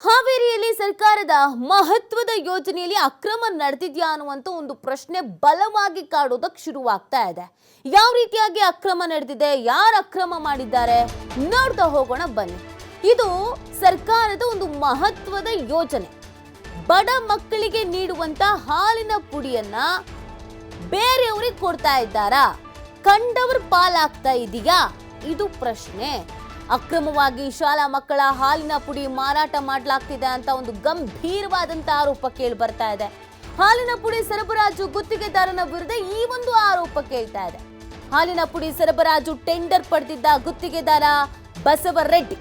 ಹಾವೇರಿಯಲ್ಲಿ ಸರ್ಕಾರದ ಮಹತ್ವದ ಯೋಜನೆಯಲ್ಲಿ ಅಕ್ರಮ ನಡೆದಿದೆಯಾ ಅನ್ನುವಂತ ಒಂದು ಪ್ರಶ್ನೆ ಬಲವಾಗಿ ಕಾಡೋದಕ್ಕೆ ಶುರುವಾಗ್ತಾ ಇದೆ. ಯಾವ ರೀತಿಯಾಗಿ ಅಕ್ರಮ ನಡೆದಿದೆ, ಯಾರು ಅಕ್ರಮ ಮಾಡಿದ್ದಾರೆ ನೋಡ್ತಾ ಹೋಗೋಣ ಬನ್ನಿ. ಇದು ಸರ್ಕಾರದ ಒಂದು ಮಹತ್ವದ ಯೋಜನೆ. ಬಡ ಮಕ್ಕಳಿಗೆ ನೀಡುವಂತ ಹಾಲಿನ ಪುಡಿಯನ್ನ ಬೇರೆಯವ್ರಿಗೆ ಕೊಡ್ತಾ ಇದ್ದಾರಾ? ಕಂಡವ್ರ ಪಾಲಾಗ್ತಾ ಇದೆಯಾ? ಇದು ಪ್ರಶ್ನೆ. ಅಕ್ರಮವಾಗಿ ಶಾಲಾ ಮಕ್ಕಳ ಹಾಲಿನ ಪುಡಿ ಮಾರಾಟ ಮಾಡಲಾಗ್ತಿದೆ ಅಂತ ಒಂದು ಗಂಭೀರವಾದಂತ ಆರೋಪ ಕೇಳಿ ಬರ್ತಾ ಇದೆ. ಹಾಲಿನ ಪುಡಿ ಸರಬರಾಜು ಗುತ್ತಿಗೆದಾರನ ವಿರುದ್ಧ ಈ ಒಂದು ಆರೋಪ ಕೇಳ್ತಾ ಇದೆ. ಹಾಲಿನ ಪುಡಿ ಸರಬರಾಜು ಟೆಂಡರ್ ಪಡೆದಿದ್ದ ಗುತ್ತಿಗೆದಾರ ಬಸವರೆಡ್ಡಿ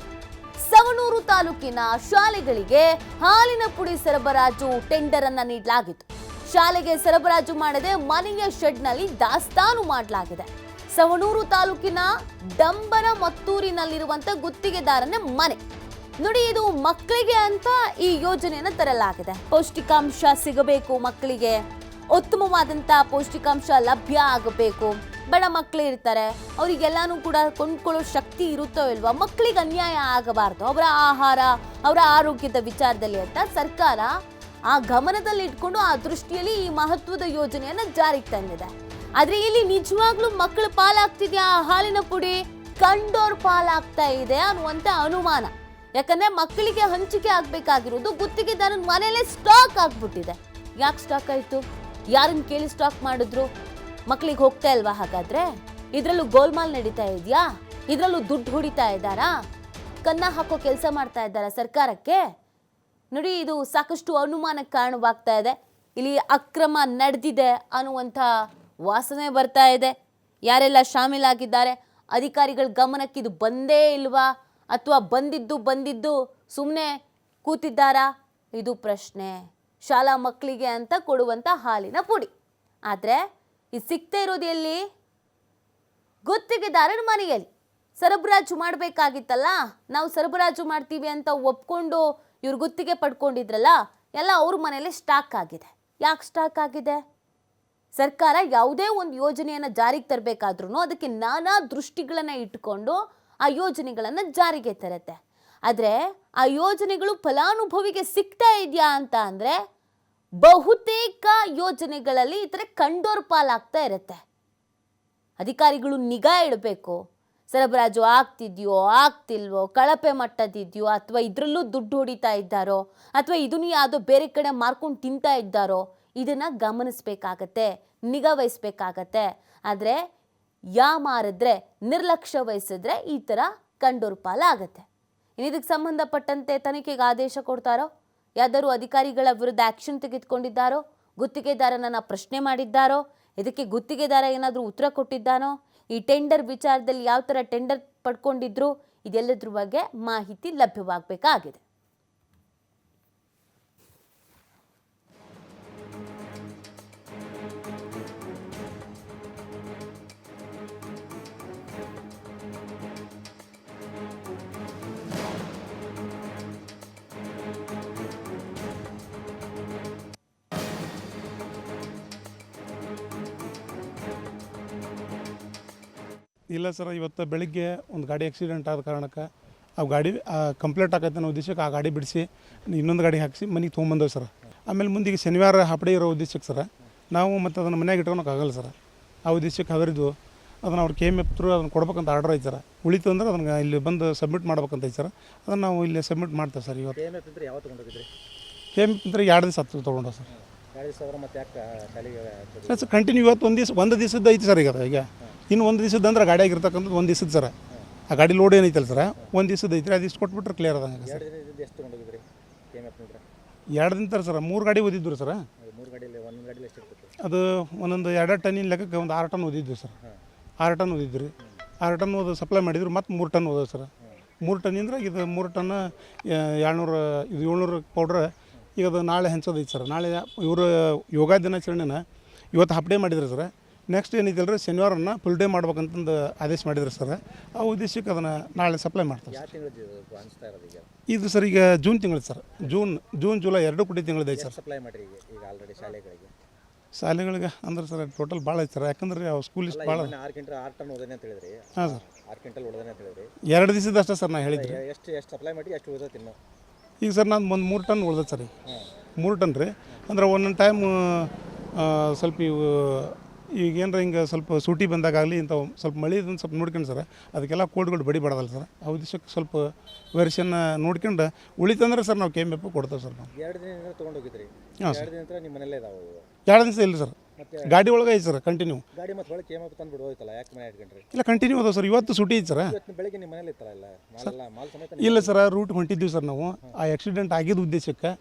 ಸವಣೂರು ತಾಲೂಕಿನ ಶಾಲೆಗಳಿಗೆ ಹಾಲಿನ ಪುಡಿ ಸರಬರಾಜು ಟೆಂಡರ್ ಅನ್ನ ನೀಡಲಾಗಿತ್ತು. ಶಾಲೆಗೆ ಸರಬರಾಜು ಮಾಡದೆ ಮನೆಯ ಶೆಡ್ನಲ್ಲಿ ದಾಸ್ತಾನು ಮಾಡಲಾಗಿದೆ. ಸವಣೂರು ತಾಲೂಕಿನ ಡಂಬರ ಮತ್ತೂರಿನಲ್ಲಿರುವಂತ ಗುತ್ತಿಗೆದಾರನ ಮನೆ. ನೋಡಿ, ಇದು ಮಕ್ಕಳಿಗೆ ಅಂತ ಈ ಯೋಜನೆಯನ್ನು ತರಲಾಗಿದೆ. ಪೌಷ್ಟಿಕಾಂಶ ಸಿಗಬೇಕು ಮಕ್ಕಳಿಗೆ. ಉತ್ತಮವಾದಂತ ಪೌಷ್ಟಿಕಾಂಶ ಲಭ್ಯ ಆಗಬೇಕು. ಬಡ ಮಕ್ಕಳು ಇರ್ತಾರೆ. ಅವರಿಗೆಲ್ಲಾನು ಕೂಡ ಕೊಂಡ್ಕೊಳ್ಳೋ ಶಕ್ತಿ ಇರುತ್ತೋ ಇಲ್ವಾ, ಮಕ್ಕಳಿಗೆ ಅನ್ಯಾಯ ಆಗಬಾರ್ದು. ಅವರ ಆಹಾರ, ಅವರ ಆರೋಗ್ಯದ ವಿಚಾರದಲ್ಲಿ ಅಂತ ಸರ್ಕಾರ ಆ ಗಮನದಲ್ಲಿ ಇಟ್ಕೊಂಡು ಆ ದೃಷ್ಟಿಯಲ್ಲಿ ಈ ಮಹತ್ವದ ಯೋಜನೆಯನ್ನು ಜಾರಿಗೆ ತಂದಿದೆ. ಆದ್ರೆ ಇಲ್ಲಿ ನಿಜವಾಗ್ಲೂ ಮಕ್ಕಳು ಪಾಲಾಗ್ತಿದ್ಯಾ? ಹಾಲಿನ ಪುಡಿ ಕಂಡೋರ್ ಪಾಲಾಗ್ತಾ ಇದೆ ಅನ್ನುವಂತ ಅನುಮಾನ. ಯಾಕಂದ್ರೆ ಮಕ್ಕಳಿಗೆ ಹಂಚಿಕೆ ಆಗ್ಬೇಕಾಗಿರೋದು ಗುತ್ತಿಗೆದಾರನ ಮನೇಲೆ ಸ್ಟಾಕ್ ಆಗ್ಬಿಟ್ಟಿದೆ. ಯಾಕೆ ಸ್ಟಾಕ್ ಆಯ್ತು? ಯಾರನ್ನ ಕೇಳಿ ಸ್ಟಾಕ್ ಮಾಡಿದ್ರು? ಮಕ್ಕಳಿಗೆ ಹೋಗ್ತಾ ಇಲ್ವಾ ಹಾಗಾದ್ರೆ? ಇದ್ರಲ್ಲೂ ಗೋಲ್ಮಾಲ್ ನಡೀತಾ ಇದೆಯಾ? ಇದ್ರಲ್ಲೂ ದುಡ್ಡು ಹೊಡಿತಾ ಇದ್ದಾರಾ? ಕನ್ನ ಹಾಕೋ ಕೆಲಸ ಮಾಡ್ತಾ ಇದ್ದಾರಾ ಸರ್ಕಾರಕ್ಕೆ? ನೋಡಿ, ಇದು ಸಾಕಷ್ಟು ಅನುಮಾನಕ್ಕೆ ಕಾರಣವಾಗ್ತಾ ಇದೆ. ಇಲ್ಲಿ ಅಕ್ರಮ ನಡೆದಿದೆ ಅನ್ನುವಂಥ ವಾಸನೆ ಬರ್ತಾ ಇದೆ. ಯಾರೆಲ್ಲ ಶಾಮೀಲಾಗಿದ್ದಾರೆ? ಅಧಿಕಾರಿಗಳ ಗಮನಕ್ಕೆ ಇದು ಬಂದೇ ಇಲ್ವಾ? ಅಥವಾ ಬಂದಿದ್ದು ಬಂದಿದ್ದು ಸುಮ್ಮನೆ ಕೂತಿದ್ದಾರಾ? ಇದು ಪ್ರಶ್ನೆ. ಶಾಲಾ ಮಕ್ಕಳಿಗೆ ಅಂತ ಕೊಡುವಂಥ ಹಾಲಿನ ಪುಡಿ. ಆದರೆ ಇದು ಸಿಗ್ತಾ ಇರೋದು ಎಲ್ಲಿ? ಗುತ್ತಿಗೆದಾರರ ಮನೆಯಲ್ಲಿ. ಸರಬರಾಜು ಮಾಡಬೇಕಾಗಿತ್ತಲ್ಲ? ನಾವು ಸರಬರಾಜು ಮಾಡ್ತೀವಿ ಅಂತ ಒಪ್ಕೊಂಡು ಇವ್ರು ಗುತ್ತಿಗೆ ಪಡ್ಕೊಂಡಿದ್ರಲ್ಲ, ಎಲ್ಲ ಅವ್ರ ಮನೇಲಿ ಸ್ಟಾಕ್ ಆಗಿದೆ. ಯಾಕೆ ಸ್ಟಾಕ್ ಆಗಿದೆ? ಸರ್ಕಾರ ಯಾವುದೇ ಒಂದು ಯೋಜನೆಯನ್ನು ಜಾರಿಗೆ ತರಬೇಕಾದ್ರೂ ಅದಕ್ಕೆ ನಾನಾ ದೃಷ್ಟಿಗಳನ್ನು ಇಟ್ಕೊಂಡು ಆ ಯೋಜನೆಗಳನ್ನು ಜಾರಿಗೆ ತರುತ್ತೆ. ಆದರೆ ಆ ಯೋಜನೆಗಳು ಫಲಾನುಭವಿಗೆ ಸಿಗ್ತಾ ಇದೆಯಾ ಅಂತ ಅಂದರೆ ಬಹುತೇಕ ಯೋಜನೆಗಳಲ್ಲಿ ಈ ಥರ ಕಂಡೋರ್ ಪಾಲಾಗ್ತಾ ಇರುತ್ತೆ. ಅಧಿಕಾರಿಗಳು ನಿಗಾ ಇಡಬೇಕು. ಸರಬರಾಜು ಆಗ್ತಿದೆಯೋ ಆಗ್ತಿಲ್ವೋ, ಕಳಪೆ ಮಟ್ಟದಿದೆಯೋ ಅಥವಾ ಇದರಲ್ಲೂ ದುಡ್ಡು ಹೊಡಿತಾ ಇದ್ದಾರೋ, ಅಥವಾ ಇದನ್ನು ಯಾವುದೋ ಬೇರೆ ಕಡೆ ಮಾರ್ಕೊಂಡು ತಿಂತಾ ಇದ್ದಾರೋ ಇದನ್ನು ಗಮನಿಸಬೇಕಾಗತ್ತೆ, ನಿಗಾ ವಹಿಸ್ಬೇಕಾಗತ್ತೆ. ಆದರೆ, ಯಾ ಮಾರಿದ್ರೆ, ನಿರ್ಲಕ್ಷ್ಯ ವಹಿಸಿದ್ರೆ ಈ ಥರ ಕಂಡೋರ್ ಆಗತ್ತೆ. ಇದಕ್ಕೆ ಸಂಬಂಧಪಟ್ಟಂತೆ ತನಿಖೆಗೆ ಆದೇಶ ಕೊಡ್ತಾರೋ, ಯಾವ್ದಾದ್ರು ಅಧಿಕಾರಿಗಳ ವಿರುದ್ಧ ಆ್ಯಕ್ಷನ್ ತೆಗೆದುಕೊಂಡಿದ್ದಾರೋ, ಗುತ್ತಿಗೆದಾರನನ್ನು ಪ್ರಶ್ನೆ ಮಾಡಿದ್ದಾರೋ, ಇದಕ್ಕೆ ಗುತ್ತಿಗೆದಾರ ಏನಾದರೂ ಉತ್ತರ ಕೊಟ್ಟಿದ್ದಾನೋ, ಈ ಟೆಂಡರ್ ವಿಚಾರದಲ್ಲಿ ಯಾವ ಥರ ಟೆಂಡರ್ ಪಡ್ಕೊಂಡಿದ್ರು, ಇದೆಲ್ಲದ್ರ ಬಗ್ಗೆ ಮಾಹಿತಿ ಲಭ್ಯವಾಗಬೇಕಾಗಿದೆ. ಇಲ್ಲ ಸರ್ ಇವತ್ತು ಬೆಳಿಗ್ಗೆ ಒಂದು ಗಾಡಿ ಆಕ್ಸಿಡೆಂಟ್ ಆದ ಕಾರಣಕ್ಕೆ ಆ ಗಾಡಿ ಕಂಪ್ಲೇಂಟ್ ಆಗೈತೆ ಅನ್ನೋ ಉದ್ದೇಶಕ್ಕೆ ಆ ಗಾಡಿ ಬಿಡಿಸಿ ಇನ್ನೊಂದು ಗಾಡಿ ಹಾಕಿಸಿ ಮನೆಗೆ ತೊಗೊಂಬಂದವು ಸರ್. ಆಮೇಲೆ ಮುಂದಿಗೆ ಶನಿವಾರ ಹಾಪಡಿ ಇರೋ ಉದ್ದೇಶಕ್ಕೆ ಸರ್ ನಾವು ಮತ್ತು ಅದನ್ನು ಮನ್ಯಾಗ ಇಟ್ಕೊಳಕ್ಕಾಗಲ್ಲ ಸರ್. ಆ ಉದ್ದೇಶಕ್ಕೆ ಹದರಿದ್ವು. ಅದನ್ನು ಅವ್ರು ಕೆ ಎಂ ಎಫ್ ಥ್ರೂ ಅದನ್ನು ಕೊಡ್ಬೇಕಂತ ಆರ್ಡರ್ ಐತೆ ಸರ್. ಉಳಿತು ಅಂದ್ರೆ ಅದನ್ನು ಇಲ್ಲಿ ಬಂದು ಸಬ್ಮಿಟ್ ಮಾಡ್ಬೇಕಂತ ಐತೆ ಸರ್. ಅದನ್ನು ನಾವು ಇಲ್ಲಿ ಸಬ್ಮಿಟ್ ಮಾಡ್ತೇವೆ ಸರ್ ಇವತ್ತು. ಕೆ ಎಂ ಎಫ್ ಅಂದರೆ ಎರಡು ದಿವಸ ಹತ್ತು ತೊಗೊಂಡು ಸರ್. ಸರ್ ಸರ್ ಕಂಟಿನ್ಯೂ ಇವತ್ತು ಒಂದು ದಿವಸ ಒಂದು ದಿವಸದ್ದು ಐತಿ ಸರ್ ಈಗ ಅದು ಈಗ. ಇನ್ನು ಒಂದು ದಿವಸದ್ದು ಅಂದ್ರೆ ಗಾಡಿಯಾಗ ಇರ್ತಕ್ಕಂಥದ್ದು ಒಂದು ದಿವಸದ ಸರ್. ಆ ಗಾಡಿ ಲೋಡ್ ಏನೈತಲ್ಲ ಸರ್? ಒಂದು ದಿವಸದ ಐತ್ರಿ ಅದು ಇಷ್ಟು ಕೊಟ್ಬಿಟ್ರೆ ಕ್ಲಿಯರ್ ಅದಂಗೆ ಸರ್. ಎರಡು ದಿನ ತರ ಸರ್ ಮೂರು ಗಾಡಿ ಓದಿದ್ರು ಸರ್. ಅದು ಒಂದೊಂದು ಎರಡು ಟನ್ನಿನ ಲೆಕ್ಕಕ್ಕೆ ಒಂದು ಆರು ಟನ್ ಓದಿದ್ವಿ ಸರ್. ಆರು ಟನ್ ಓದಿದ್ರಿ ಆರು ಟನ್ ಓದ ಸಪ್ಲೈ ಮಾಡಿದ್ರು ಮತ್ತು ಮೂರು ಟನ್ ಓದೋದು ಸರ್. ಮೂರು ಟನ್ನಿಂದ್ರೆ ಇದು ಮೂರು ಟನ್ ಏಳ್ನೂರು ಇದು ಏಳ್ನೂರು ಪೌಡ್ರ್ ಈಗ ಅದು ನಾಳೆ ಹಂಚೋದೈತೆ ಸರ್. ನಾಳೆ ಇವರು ಯೋಗ ದಿನಾಚರಣೆನ ಇವತ್ತು ಹಾಫ್ ಡೇ ಮಾಡಿದ್ರು ಸರ್. ನೆಕ್ಸ್ಟ್ ಏನೈತಲ್ಲ ರೀ ಶನಿವಾರನ ಫುಲ್ ಡೇ ಮಾಡ್ಬೇಕಂತಂದು ಆದೇಶ ಮಾಡಿದ್ರು ಸರ್. ಆ ಉದ್ದೇಶಕ್ಕೆ ಅದನ್ನು ನಾಳೆ ಸಪ್ಲೈ ಮಾಡ್ತಾರೆ ಇದು ಸರ್ ಈಗ ಜೂನ್ ತಿಂಗಳು ಸರ್. ಜೂನ್ ಜೂನ್ ಜುಲೈ ಎರಡು ಕೋಟಿ ತಿಂಗಳಿದೆ ಸರ್. ಸಪ್ಲೈ ಮಾಡಿರಿ ಈಗ? ಈಗ ಆಲ್ರೆಡಿ ಶಾಲೆಗಳಿಗೆ? ಶಾಲೆಗಳಿಗೆ ಅಂದ್ರೆ ಸರ್ ಟೋಟಲ್ ಭಾಳ ಐತೆ ಸರ್. ಯಾಕಂದ್ರೆ ಅವು ಸ್ಕೂಲ್ ಇಷ್ಟು ಭಾಳ ಮೊನ್ನೆ ಆರು ಕ್ವಿಂಟಲ್ ಆರು ಟನ್ ಓದನೆ ಅಂತ ಹೇಳಿದ್ರಿ. ಹಾಂ ಸರ್. ಆರು ಕ್ವಿಂಟಲ್ ಓದನೆ ಅಂತ ಹೇಳಿದ್ರಿ. ಎರಡು ದಿವಸದಷ್ಟೇ ಸರ್ ನಾ ಹೇಳಿದ್ರಿ ಎಷ್ಟು ಎಷ್ಟು ಸಪ್ಲೈ ಮಾಡಿ ಎಷ್ಟು ಈಗ ಸರ್ ನಾನು ಒಂದು ಮೂರು ಟನ್ ಉಳ್ದೈತೆ ಸರ್ ಈಗ. ಮೂರು ಟನ್ ರೀ. ಅಂದ್ರೆ ಒಂದೊಂದು ಟೈಮ್ ಸ್ವಲ್ಪ ಇವು ಈಗ ಏನಾರ ಹಿಂಗೆ ಸ್ವಲ್ಪ ಸೂಟಿ ಬಂದಾಗಲಿ ಇಂಥವು ಸ್ವಲ್ಪ ಮಳೆ ಇದನ್ನು ಸ್ವಲ್ಪ ನೋಡ್ಕೊಂಡು ಸರ್ ಅದಕ್ಕೆಲ್ಲ ಕೋಲ್ಡ್ಗಳು ಬಡಿ ಬಡದಲ್ಲ ಸರ್. ಆ ಉದ್ದೇಶಕ್ಕೆ ಸ್ವಲ್ಪ ವೆರ್ಷನ್ ನೋಡ್ಕೊಂಡು ಉಳಿತಂದ್ರೆ ಸರ್ ನಾವು ಕೆ ಎಂ ಕೊಡ್ತೇವೆ ಸರ್ ನಾವು. ಎರಡು ದಿನ ತೊಗೊಂಡೋಗಿದ್ರಿ ಹಾಂ ಎರಡು ದಿನ. ಇಲ್ಲ ಸರ್. ಗಾಡಿ ಒಳಗೆ ಐತೆ ಸರ್ ಕಂಟಿನ್ಯೂ ಗಾಡಿ ಮತ್ತೆ ಒಳಗೆ ಕೇಮಪ್ಪ ತಂದು ಬಿಡೋಯ್ತಲ್ಲ ಯಾಕೆ ಮನೆ ಇಟ್ಕೊಂಡ್ರಿ? ಇಲ್ಲ ಕಂಟಿನ್ಯೂ ಅದಾವ ಸರ್ ಇವತ್ತು ಸುಟಿ ಐತೆ ಸರ್. ಇವತ್ತು ಬೆಳಗ್ಗೆ ನಿಮ್ಮ ಮನೇಲಿ ಇತ್ತಲ್ಲ ಇಲ್ಲ ಮಾಲೆಲ್ಲ ಮಾಲ್ ಸಮೇತ ಇಲ್ಲ ಸರ್ ರೂಟ್ ಹೊಂಟಿದ್ದೀವಿ ಸರ್ ನಾವು. ಆ ಆಕ್ಸಿಡೆಂಟ್ ಆಗಿದ್ದ ಉದ್ದೇಶಕ್ಕೆ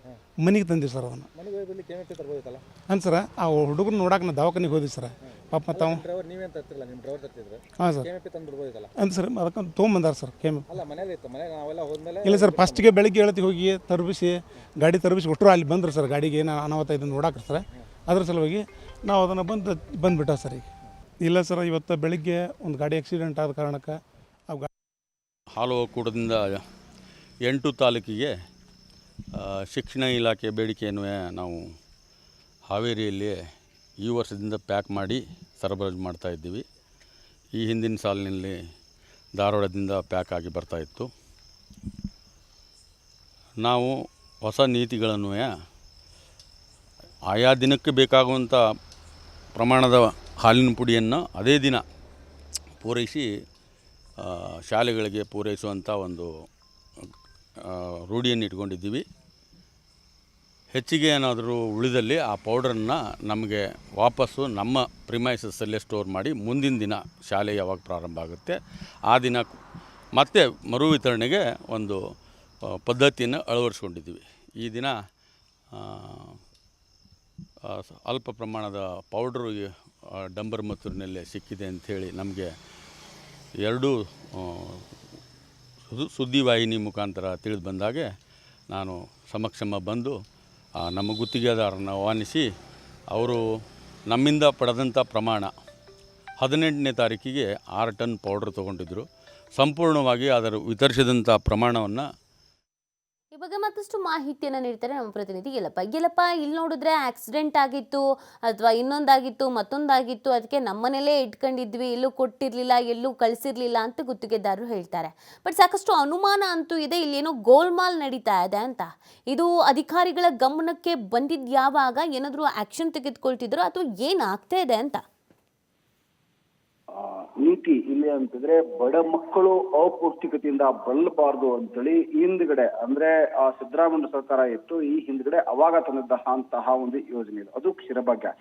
ಮನೆಗೆ ತಂದೀವಿ ಸರ್ ಅದನ್ನು ಮನೆಗೆ ಹೋಗಿ ಬರಲಿ ಕೇಮಪ್ಪ ತರ್ಬೋದಿತ್ತಲ್ಲ ಹಾಂ ಸರ್ ಆ ಹುಡುಗನ ನೋಡಕ್ಕೆ ನಾ ದವಾಖಾನಿಗೆ ಹೋದ್ವಿ ಸರ್. ಪಾಪ ಮತ್ತು ಅವನು ಡ್ರೈವರ್ ನೀವೇನು ತರ್ತಿರಲ್ಲ ನಿಮ್ಮ ಡ್ರೈವರ್ ತರ್ತಿದ್ರು ಹಾಂ ಸರ್. ಕೇಮಪ್ಪ ತಂದು ಬಿಡ್ಬೋದಿತ್ತಲ್ಲ ಅಂತ ಸರ್ ಅದಕ್ಕೆ ತೊಗೊಂಬಂದಾರ ಸರ್ ಕೆಎಂ ಅಲ್ಲ ಮನೇಲಿ ಇತ್ತು ಮನೆಗೆ ನಾವೆಲ್ಲ ಹೋದ್ಮೇಲೆ ಇಲ್ಲ ಸರ್ ಫಸ್ಟಿಗೆ ಬೆಳಗ್ಗೆ ಹೇಳ್ತಿ ಹೋಗಿ ತರ್ಬಿಸಿ ಗಾಡಿ ತರ್ಬಿಸಿ ಕೊಟ್ಟರು ಅಲ್ಲಿ ಬಂದ್ರು ಸರ್ ಗಾಡಿಗೆ ಏನು ಅನಾಹುತ ಇದನ್ನು ನೋಡಕ್ಕೆ ಸರ್. ಅದ್ರ ಸಲುವಾಗಿ ನಾವು ಅದನ್ನು ಬಂದು ಬಂದುಬಿಟ್ಟ ಸರ್. ಈಗ ಇಲ್ಲ ಸರ್, ಇವತ್ತು ಬೆಳಿಗ್ಗೆ ಒಂದು ಗಾಡಿ ಆಕ್ಸಿಡೆಂಟ್ ಆದ ಕಾರಣಕ್ಕೆ ಆ ಗಾ ಹಾಲು ಒಕ್ಕೂಟದಿಂದ ಎಂಟು ತಾಲೂಕಿಗೆ ಶಿಕ್ಷಣ ಇಲಾಖೆ ಬೇಡಿಕೆಯನ್ನು ನಾವು ಹಾವೇರಿಯಲ್ಲಿ ಈ ವರ್ಷದಿಂದ ಪ್ಯಾಕ್ ಮಾಡಿ ಸರಬರಾಜು ಮಾಡ್ತಾ ಇದ್ದೀವಿ. ಈ ಹಿಂದಿನ ಸಾಲಿನಲ್ಲಿ ಧಾರವಾಡದಿಂದ ಪ್ಯಾಕ್ ಆಗಿ ಬರ್ತಾಯಿತ್ತು ನಾವು ಹೊಸ ನೀತಿಗಳನ್ನು ಆಯಾ ದಿನಕ್ಕೆ ಬೇಕಾಗುವಂಥ ಪ್ರಮಾಣದ ಹಾಲಿನ ಪುಡಿಯನ್ನು ಅದೇ ದಿನ ಪೂರೈಸಿ ಶಾಲೆಗಳಿಗೆ ಪೂರೈಸುವಂಥ ಒಂದು ರೂಢಿಯನ್ನು ಇಟ್ಕೊಂಡಿದ್ದೀವಿ. ಹೆಚ್ಚಿಗೆ ಏನಾದರೂ ಉಳಿದಲ್ಲಿ ಆ ಪೌಡ್ರನ್ನು ನಮಗೆ ವಾಪಸ್ಸು ನಮ್ಮ ಪ್ರಿಮೈಸಸ್ಸಲ್ಲೇ ಸ್ಟೋರ್ ಮಾಡಿ ಮುಂದಿನ ದಿನ ಶಾಲೆ ಯಾವಾಗ ಪ್ರಾರಂಭ ಆಗುತ್ತೆ, ಆ ದಿನ ಮತ್ತೆ ಮರು ವಿತರಣೆಗೆ ಒಂದು ಪದ್ಧತಿಯನ್ನು ಅಳವಡಿಸ್ಕೊಂಡಿದ್ದೀವಿ. ಈ ದಿನ ಅಲ್ಪ ಪ್ರಮಾಣದ ಪೌಡ್ರು ಡಂಬರ್ ಮತ್ತೂರಿನಲ್ಲಿ ಸಿಕ್ಕಿದೆ ಅಂಥೇಳಿ ನಮಗೆ ಎರಡೂ ಸುದ್ದಿವಾಹಿನಿ ಮುಖಾಂತರ ತಿಳಿದು ಬಂದಾಗೆ ನಾನು ಸಮಕ್ಷಮ ಬಂದು ನಮ್ಮ ಗುತ್ತಿಗೆದಾರರನ್ನು ಆಹ್ವಾನಿಸಿ, ಅವರು ನಮ್ಮಿಂದ ಪಡೆದಂಥ ಪ್ರಮಾಣ ಹದಿನೆಂಟನೇ ತಾರೀಕಿಗೆ ಆರು ಟನ್ ಪೌಡ್ರ್ ತೊಗೊಂಡಿದ್ದರು ಸಂಪೂರ್ಣವಾಗಿ ಅದರ ವಿತರಿಸಿದಂಥ ಪ್ರಮಾಣವನ್ನು ಮತ್ತಷ್ಟು ಮಾಹಿತಿಯನ್ನು ನೀಡ್ತಾರೆ ನಮ್ಮ ಪ್ರತಿನಿಧಿ ಯಲ್ಲಪ್ಪ. ಯಲ್ಲಪ್ಪ ಇಲ್ಲಿ ನೋಡಿದ್ರೆ ಆಕ್ಸಿಡೆಂಟ್ ಆಗಿತ್ತು, ಅಥವಾ ಇನ್ನೊಂದಾಗಿತ್ತು, ಮತ್ತೊಂದಾಗಿತ್ತು ಅದಕ್ಕೆ ನಮ್ಮನೇಲೇ ಇಟ್ಕೊಂಡಿದ್ವಿ ಎಲ್ಲೂ ಕೊಟ್ಟಿರಲಿಲ್ಲ, ಎಲ್ಲೂ ಕಳಿಸಿರ್ಲಿಲ್ಲ ಅಂತ ಗುತ್ತಿಗೆದಾರರು ಹೇಳ್ತಾರೆ. ಬಟ್ ಸಾಕಷ್ಟು ಅನುಮಾನ ಅಂತೂ ಇದೆ, ಇಲ್ಲೇನೋ ಗೋಲ್ಮಾಲ್ ನಡೀತಾ ಇದೆ ಅಂತ. ಇದು ಅಧಿಕಾರಿಗಳ ಗಮನಕ್ಕೆ ಬಂದಿದ್ದು ಯಾವಾಗ, ಏನಾದರೂ ಆಕ್ಷನ್ ತೆಗೆದುಕೊಳ್ತಿದ್ರು, ಅಥವಾ ಏನಾಗ್ತಾ ಇದೆ ಅಂತ? ನೀತಿ ಇಲ್ಲಿ ಅಂತಂದ್ರೆ ಬಡ ಮಕ್ಕಳು ಅಪೌಷ್ಟಿಕತೆಯಿಂದ ಬಲ್ಲಬಾರ್ದು ಅಂತೇಳಿ ಹಿಂದ್ಗಡೆ ಅಂದ್ರೆ ಆ ಸಿದ್ದರಾಮಯ್ಯ ಸರ್ಕಾರ ಇತ್ತು, ಈ ಹಿಂದ್ಗಡೆ ಅವಾಗ ತಂದಿದ್ದಂತಹ ಒಂದು ಯೋಜನೆ ಇದೆ. ಅದು ಕ್ಷೀರಭಾಗ್ಯ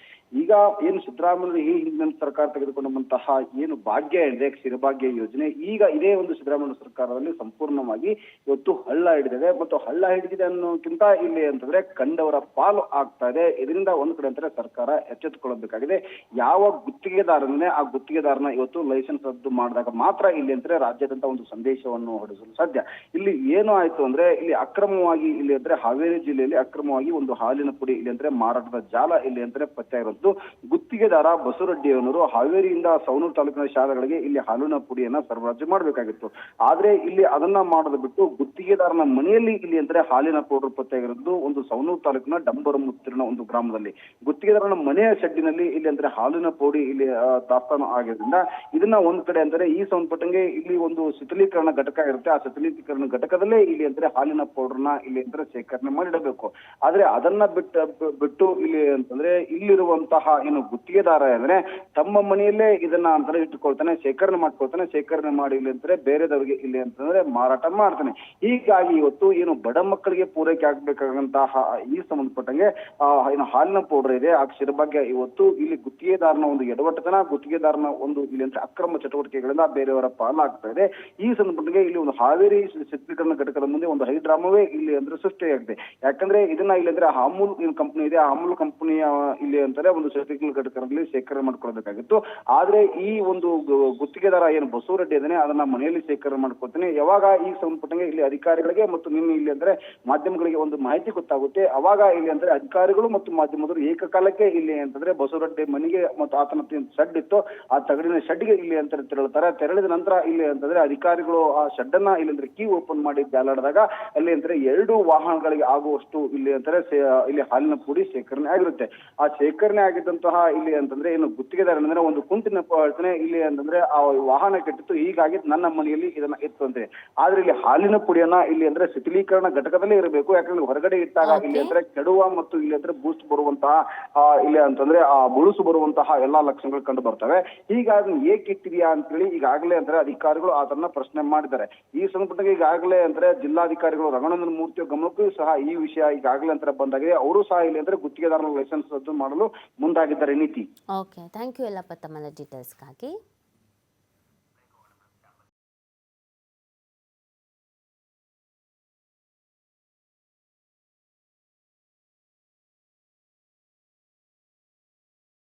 ಈಗ ಏನು ಸಿದ್ದರಾಮಯ್ಯ ಈ ಹಿಂದಿನ ಸರ್ಕಾರ ತೆಗೆದುಕೊಂಡಂತಹ ಏನು ಭಾಗ್ಯ ಇದೆ ಕ್ಷೀರಭಾಗ್ಯ ಯೋಜನೆ, ಈಗ ಇದೇ ಒಂದು ಸಿದ್ದರಾಮಯ್ಯ ಸರ್ಕಾರದಲ್ಲಿ ಸಂಪೂರ್ಣವಾಗಿ ಇವತ್ತು ಹಳ್ಳ ಹಿಡಿದಿದೆ. ಮತ್ತು ಹಳ್ಳ ಹಿಡಿದಿದೆ ಅನ್ನೋಕ್ಕಿಂತ ಇಲ್ಲಿ ಅಂತಂದ್ರೆ ಕಂಡವರ ಪಾಲು ಆಗ್ತಾ ಇದೆ. ಇದರಿಂದ ಒಂದ್ ಕಡೆ ಅಂತಂದ್ರೆ ಸರ್ಕಾರ ಎಚ್ಚೆತ್ತುಕೊಳ್ಳಬೇಕಾಗಿದೆ. ಯಾವ ಗುತ್ತಿಗೆದಾರನೇ ಆ ಗುತ್ತಿಗೆದಾರನ ಇವತ್ತು ಲೈಸೆನ್ಸ್ ರದ್ದು ಮಾಡಿದಾಗ ಮಾತ್ರ ಇಲ್ಲಿ ಅಂದ್ರೆ ರಾಜ್ಯಾದ್ಯಂತ ಒಂದು ಸಂದೇಶವನ್ನು ಹೊರಡಿಸಲು ಸಾಧ್ಯ. ಇಲ್ಲಿ ಏನು ಆಯ್ತು ಅಂದ್ರೆ, ಇಲ್ಲಿ ಅಕ್ರಮವಾಗಿ ಇಲ್ಲಿ ಅಂದ್ರೆ ಹಾವೇರಿ ಜಿಲ್ಲೆಯಲ್ಲಿ ಅಕ್ರಮವಾಗಿ ಒಂದು ಹಾಲಿನ ಪುಡಿ ಇಲ್ಲಿ ಅಂದ್ರೆ ಮಾರಾಟದ ಜಾಲ ಇಲ್ಲಿ ಅಂದ್ರೆ ಪತ್ತೆ ಇರೋದು. ಗುತ್ತಿಗೆದಾರ ಬಸವರೆಡ್ಡಿಯವನವರು ಹಾವೇರಿಯಿಂದ ಸವನೂರು ತಾಲೂಕಿನ ಶಾಲೆಗಳಿಗೆ ಇಲ್ಲಿ ಹಾಲಿನ ಪುಡಿಯನ್ನ ಸರಬರಾಜು ಮಾಡಬೇಕಾಗಿತ್ತು. ಆದ್ರೆ ಇಲ್ಲಿ ಅದನ್ನ ಮಾಡೋದು ಬಿಟ್ಟು ಗುತ್ತಿಗೆದಾರನ ಮನೆಯಲ್ಲಿ ಇಲ್ಲಿ ಅಂದ್ರೆ ಹಾಲಿನ ಪೌಡರ್ ಪತ್ತೆ ಒಂದು ಸವನೂರು ತಾಲೂಕಿನ ಡಂಬರಮುತ್ತಿನ ಒಂದು ಗ್ರಾಮದಲ್ಲಿ. ಗುತ್ತಿಗೆದಾರನ ಮನೆಯ ಶೆಡ್ಡಿನಲ್ಲಿ ಇಲ್ಲಿ ಅಂದ್ರೆ ಹಾಲಿನ ಪೌಡಿ ಇಲ್ಲಿ ದಾಸ್ತಾನು ಆಗಿರೋದ್ರಿಂದ ಇದನ್ನ ಒಂದ್ ಕಡೆ ಅಂದ್ರೆ ಈ ಸಂಬಂಧಪಟ್ಟಂಗೆ ಇಲ್ಲಿ ಒಂದು ಶಿಥಲೀಕರಣ ಘಟಕ ಇರುತ್ತೆ. ಆ ಶಿಥಲೀಕರಣ ಘಟಕದಲ್ಲೇ ಇಲ್ಲಿ ಅಂದ್ರೆ ಹಾಲಿನ ಪೌಡರ್ನ ಇಲ್ಲಿ ಅಂದ್ರೆ ಶೇಖರಣೆ ಮಾಡಿಡಬೇಕು. ಆದ್ರೆ ಅದನ್ನ ಬಿಟ್ಟು ಬಿಟ್ಟು ಇಲ್ಲಿ ಅಂತಂದ್ರೆ ಇಲ್ಲಿರುವಂತಹ ಏನು ಗುತ್ತಿಗೆದಾರ ಅಂದ್ರೆ ತಮ್ಮ ಮನೆಯಲ್ಲೇ ಇದನ್ನ ಅಂತಾರೆ ಇಟ್ಟುಕೊಳ್ತಾನೆ, ಶೇಖರಣೆ ಮಾಡ್ಕೊಳ್ತಾನೆ, ಶೇಖರಣೆ ಮಾಡಿ ಇಲ್ಲಿ ಅಂದ್ರೆ ಬೇರೆದವರಿಗೆ ಇಲ್ಲಿ ಅಂತಂದ್ರೆ ಮಾರಾಟ ಮಾಡ್ತಾನೆ. ಹೀಗಾಗಿ ಇವತ್ತು ಏನು ಬಡ ಮಕ್ಕಳಿಗೆ ಪೂರೈಕೆ ಆಗ್ಬೇಕಾದಂತಹ ಈ ಸಂಬಂಧಪಟ್ಟಂಗೆ ಏನು ಹಾಲಿನ ಪೌಡರ್ ಇದೆ. ಆ ಬಗ್ಗೆ ಇವತ್ತು ಇಲ್ಲಿ ಗುತ್ತಿಗೆದಾರನ ಒಂದು ಎಡವಟ್ಟತನ, ಗುತ್ತಿಗೆದಾರನ ಒಂದು ಇಲ್ಲಿ ಅಂತ ಅಕ್ರಮ ಚಟುವಟಿಕೆಗಳಿಂದ ಬೇರೆಯವರ ಪಾಲಾಗ್ತಾ ಇದೆ. ಈ ಸಂದರ್ಭದಲ್ಲಿ ಇಲ್ಲಿ ಒಂದು ಹಾವೇರಿ ಚಿತ್ರೀಕರಣ ಘಟಕದ ಮುಂದೆ ಒಂದು ಹೈಡ್ರಾಮವೇ ಇಲ್ಲಿ ಅಂದ್ರೆ ಸೃಷ್ಟಿಯಾಗಿದೆ. ಯಾಕಂದ್ರೆ ಇದನ್ನ ಇಲ್ಲಿ ಅಂದ್ರೆ ಅಮೂಲ್ ಕಂಪನಿ ಇದೆ. ಆ ಅಮೂಲ್ ಕಂಪನಿಯ ಇಲ್ಲಿ ಅಂತಾರೆ ಒಂದು ಚಿತ್ರೀಕರಣ ಘಟಕದಲ್ಲಿ ಶೇಖರಣೆ ಮಾಡ್ಕೊಳ್ಬೇಕಾಗಿತ್ತು. ಆದ್ರೆ ಈ ಒಂದು ಗುತ್ತಿಗೆದಾರ ಏನು ಬಸವರೆಡ್ಡಿ ಇದನ್ನೇ ಅದನ್ನ ಮನೆಯಲ್ಲಿ ಶೇಖರಣೆ ಮಾಡ್ಕೊಳ್ತಾನೆ. ಯಾವಾಗ ಈ ಸಂಬಂಧಪಟ್ಟಂಗೆ ಇಲ್ಲಿ ಅಧಿಕಾರಿಗಳಿಗೆ ಮತ್ತು ನಿಮ್ಮ ಇಲ್ಲಿ ಅಂದ್ರೆ ಮಾಧ್ಯಮಗಳಿಗೆ ಒಂದು ಮಾಹಿತಿ ಗೊತ್ತಾಗುತ್ತೆ, ಅವಾಗ ಇಲ್ಲಿ ಅಂದ್ರೆ ಅಧಿಕಾರಿಗಳು ಮತ್ತು ಮಾಧ್ಯಮದವರು ಏಕಕಾಲಕ್ಕೆ ಇಲ್ಲಿ ಅಂತಂದ್ರೆ ಬಸವರೆಡ್ಡಿ ಮನೆಗೆ ಮತ್ತು ಆತನ ಶೆಡ್ ಇತ್ತು ಆ ತಗಡಿನ ಶೆಡ್ಗೆ ಇಲ್ಲಿ ಅಂತ ತೆರಳು ತೆರಳುತ್ತಾರೆ ತೆರಳಿದ ನಂತರ ಇಲ್ಲಿ ಅಂತಂದ್ರೆ ಅಧಿಕಾರಿಗಳು ಆ ಶೆಡ್ ಅನ್ನ ಇಲ್ಲಿ ಅಂದ್ರೆ ಕೀ ಓಪನ್ ಮಾಡಿ ಜಾಲಾಡಿದಾಗ ಅಲ್ಲಿ ಅಂದ್ರೆ ಎರಡು ವಾಹನಗಳಿಗೆ ಆಗುವಷ್ಟು ಇಲ್ಲಿ ಅಂತಾರೆ ಇಲ್ಲಿ ಹಾಲಿನ ಪುಡಿ ಶೇಖರಣೆ ಆಗಿರುತ್ತೆ. ಆ ಶೇಖರಣೆ ಆಗಿದ್ದಂತಹ ಇಲ್ಲಿ ಅಂತಂದ್ರೆ ಏನು ಗುತ್ತಿಗೆದಾರ ಅಂದ್ರೆ ಒಂದು ಕುಂಟಿನ ಪಡ್ತಾನೆ ಇಲ್ಲಿ ಅಂತಂದ್ರೆ ಆ ವಾಹನ ಕೆಟ್ಟಿತ್ತು. ಹೀಗಾಗಿ ನನ್ನ ಮನೆಯಲ್ಲಿ ಇದನ್ನ ಇತ್ತು ಅಂದ್ರೆ ಆದ್ರೆ ಇಲ್ಲಿ ಹಾಲಿನ ಪುಡಿಯನ್ನ ಇಲ್ಲಿ ಅಂದ್ರೆ ಶಿಥಿಲೀಕರಣ ಘಟಕದಲ್ಲೇ ಇರಬೇಕು. ಯಾಕಂದ್ರೆ ಹೊರಗಡೆ ಇಟ್ಟಾಗ ಇಲ್ಲಿ ಅಂದ್ರೆ ಕೆಡುವ ಮತ್ತು ಇಲ್ಲಿ ಅಂದ್ರೆ ಬೂಸ್ಟ್ ಬರುವಂತಹ ಇಲ್ಲಿ ಅಂತಂದ್ರೆ ಆ ಬುಳುಸು ಬರುವಂತಹ ಎಲ್ಲಾ ಲಕ್ಷಣಗಳು ಕಂಡು ಬರ್ತವೆ. ಹೀಗಾಗಿ ಏಕೆ ಇಟ್ಟಿದ್ಯಾ ಅಂತೇಳಿ ಈಗಾಗಲೇ ಅಂದ್ರೆ ಅಧಿಕಾರಿಗಳು ಅದನ್ನ ಪ್ರಶ್ನೆ ಮಾಡಿದ್ದಾರೆ. ಈ ಸಂದರ್ಭದಲ್ಲಿ ಈಗಾಗಲೇ ಅಂದ್ರೆ ಜಿಲ್ಲಾಧಿಕಾರಿಗಳು ರಘುನಂದನ್ ಮೂರ್ತಿಯ ಗಮನಕ್ಕೂ ಸಹ ಈ ವಿಷಯ ಈಗಾಗಲೇ ಅಂತ ಬಂದಾಗಿದೆ. ಅವರು ಸಹ ಇಲ್ಲಿ ಅಂದ್ರೆ ಗುತ್ತಿಗೆದಾರನ ಲೈಸೆನ್ಸ್ ರದ್ದು ಮಾಡಲು ಮುಂದಾಗಿದ್ದಾರೆ. ನೀತಿ. ಓಕೆ ಥ್ಯಾಂಕ್ ಯು ಎಲ್ಲಪ್ಪ ತಮ್ಮ ಡೀಟೇಲ್ಸ್ಗಾಗಿ